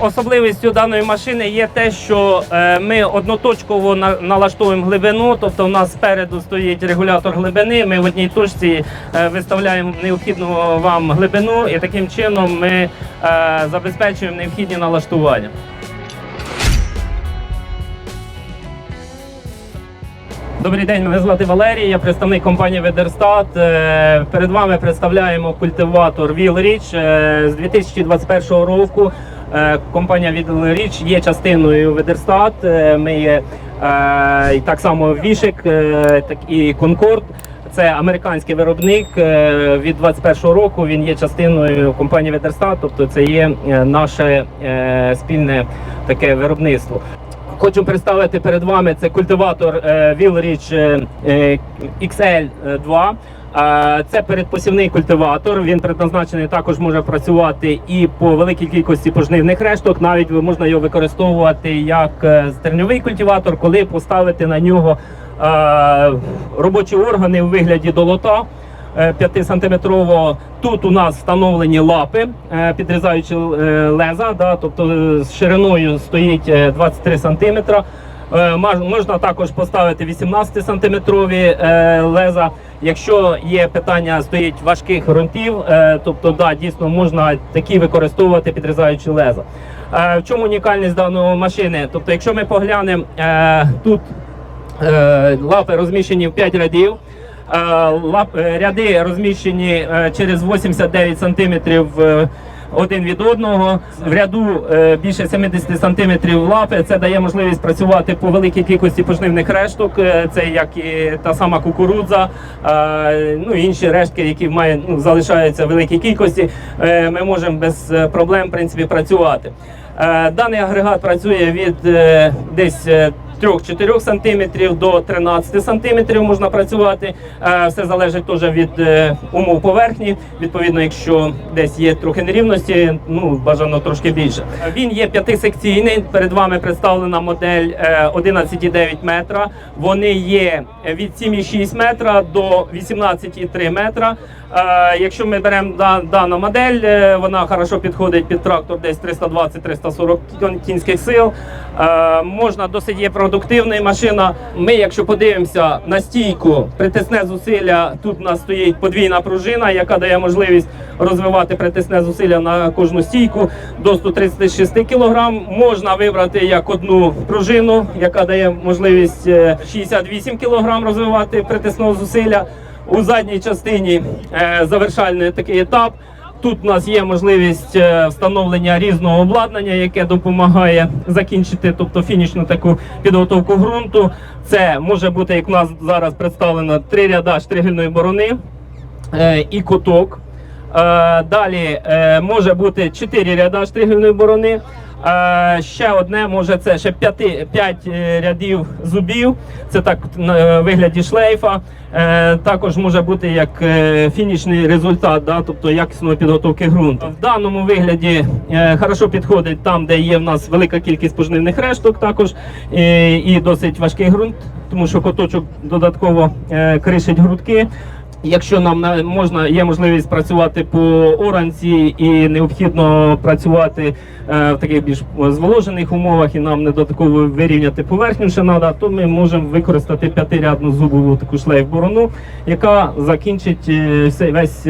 особливістю даної машини є те, що е, ми одноточково на- налаштовуємо глибину, тобто у нас спереду стоїть регулятор глибини. Ми в одній точці е, виставляємо необхідну вам глибину, і таким чином ми е, забезпечуємо необхідні налаштування. Добрий день, мене звати Валерій, я представник компанії Ведерстат. Перед вами представляємо культиватор Вілріч з 2021 року. Е, Компанія Вілріч є частиною Ведерстат. Е, Ми є е, так само Вішик, е, так і Конкорд. Це американський виробник. Від 21 року він є частиною компанії Ведерстат, тобто це є наше спільне таке виробництво. Хочу представити перед вами це культиватор е, XL2. Е, Це передпосівний культиватор. Він предназначений також може працювати і по великій кількості пожнивних решток. Навіть можна його використовувати як е, стерньовий культиватор, коли поставити на нього е, робочі органи у вигляді долота. 5-сантиметрового. Тут у нас встановлені лапи, е, підрізаючи е, леза, да, тобто е, з шириною стоїть е, 23 сантиметра. Е, Можна також поставити 18 сантиметрові е, леза. Якщо є питання стоїть важких ґрунтів, е, тобто да, дійсно можна такі використовувати підрізаючи леза. Е, В чому унікальність даної машини? Тобто, якщо ми поглянемо е, тут Лапи розміщені в 5 рядів. Ряди розміщені через 89 сантиметрів один від одного. В ряду е, більше 70 сантиметрів лапи. Це дає можливість працювати по великій кількості пожнивних решток. Е, Це як і та сама кукурудза, е, ну інші рештки, які має, ну, залишаються в великій кількості. Ми можемо без проблем в принципі працювати. Даний агрегат працює від десь 3-4 см до 13 см можна працювати. Е, Все залежить теж від е, умов поверхні. Відповідно, якщо десь є трохи нерівності, ну бажано трошки більше. Він є п'ятисекційний. Перед вами представлена модель е, 11,9 метра. Вони є від 7,6 метра до 18,3 метра. Е, Якщо ми беремо да- дану модель, е, вона хорошо підходить під трактор десь 320-340 кін- кінських сил. Е, Можна досить є продуктивна машина. Ми, якщо подивимося на стійку, притисне зусилля, тут у нас стоїть подвійна пружина, яка дає можливість розвивати притисне зусилля на кожну стійку до 136 кг. Можна вибрати як одну пружину, яка дає можливість е, 68 кг розвивати притисного зусилля. У задній частині е, завершальний такий етап. Тут у нас є можливість е, встановлення різного обладнання, яке допомагає закінчити, тобто фінішну таку підготовку ґрунту. Це може бути, як у нас зараз представлено, три ряда штригельної борони е, і куток. Далі може бути 4 ряда штригельної борони. Е, Ще одне може це ще 5, 5 рядів зубів. Це так на е, вигляді шлейфа. Е, Також може бути як е, фінішний результат, да, тобто якісної підготовки ґрунту. В даному вигляді е, хорошо підходить там, де є в нас велика кількість пожнивних решток, також і, досить важкий ґрунт, тому що коточок додатково е, кришить грудки. Якщо нам на- можна є можливість працювати по оранці і необхідно працювати е, в таких більш зволожених умовах, і нам не додатково вирівняти поверхню ще треба, то ми можемо використати п'ятирядну зубову таку шлейф борону, яка закінчить е, весь.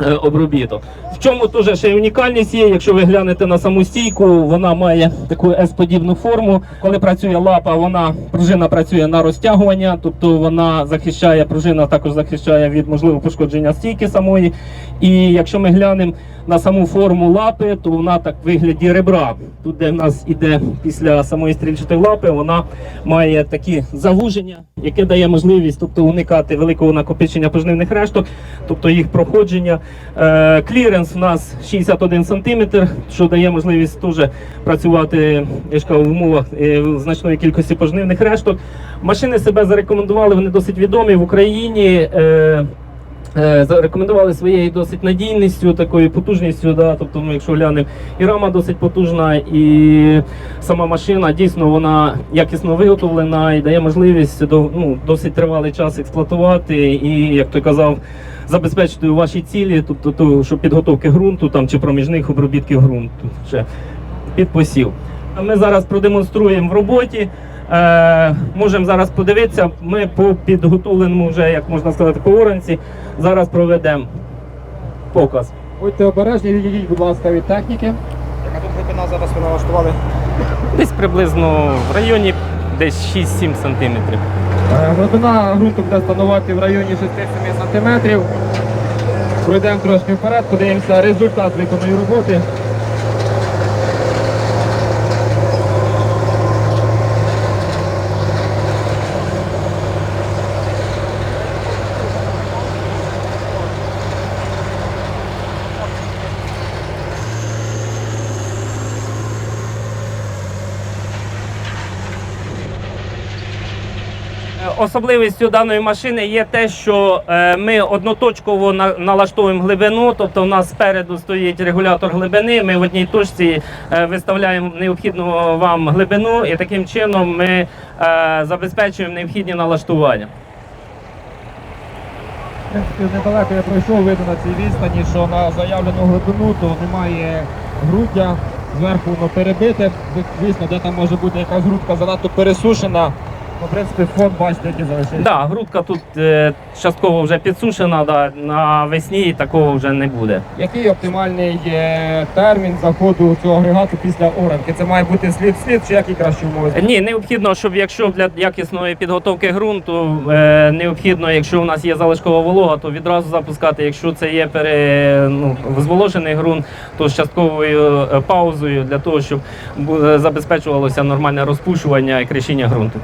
Е, обробіток. В чому теж ще унікальність є, якщо ви глянете на саму стійку, вона має таку S-подібну форму. Коли працює лапа, вона пружина працює на розтягування, тобто вона захищає, пружина також захищає від можливого пошкодження стійки самої. І якщо ми глянемо на саму форму лапи, то вона так в вигляді ребра. Тут, де в нас іде після самої стрільчатої лапи, вона має такі завуження, яке дає можливість тобто, уникати великого накопичення пожнивних решток, тобто їх проходження. Е, кліренс у нас 61 см, що дає можливість теж працювати в умовах е, значної кількості пожнивних решток. Машини себе зарекомендували, вони досить відомі в Україні. Е, Зарекомендували своєю досить надійністю, такою потужністю. Да? Тобто, ну, якщо глянемо, і рама досить потужна, і сама машина дійсно вона якісно виготовлена і дає можливість до, ну, досить тривалий час експлуатувати і, як той казав, забезпечити ваші цілі, тобто то, що підготовки ґрунту там, чи проміжних обробітків ґрунту. Ще. під посів. Ми зараз продемонструємо в роботі. Е, можемо зараз подивитися. Ми по підготовленому вже, як можна сказати, по оранці. Зараз проведемо показ. Будьте обережні, відійдіть, будь ласка, від техніки. Яка тут глибина зараз ви налаштували? Десь приблизно в районі десь 6-7 сантиметрів. Е, Глибина ґрунту буде становити в районі 6-7 см. Пройдемо трошки вперед, подивимося результат виконаної роботи. Особливістю даної машини є те, що е, ми одноточково налаштовуємо глибину, тобто у нас спереду стоїть регулятор глибини. Ми в одній точці е, виставляємо необхідну вам глибину, і таким чином ми е, забезпечуємо необхідні налаштування. Недалеко я пройшов, видно на цій відстані, що на заявлену глибину то немає груддя, зверху воно перебите. Звісно, де там може бути якась грудка занадто пересушена. Ну, в принципі, фон бачите, який залишився. Да, грудка тут е, частково вже підсушена, да, на весні такого вже не буде. Який оптимальний е, термін заходу цього агрегату після оранки? Це має бути слід-слід чи які кращі умови? Ні, необхідно, щоб якщо для якісної підготовки ґрунту е, необхідно, якщо у нас є залишкова волога, то відразу запускати. Якщо це є пере, ну, зволожений ґрунт, то з частковою е, паузою для того, щоб бу- забезпечувалося нормальне розпушування і крещення ґрунту.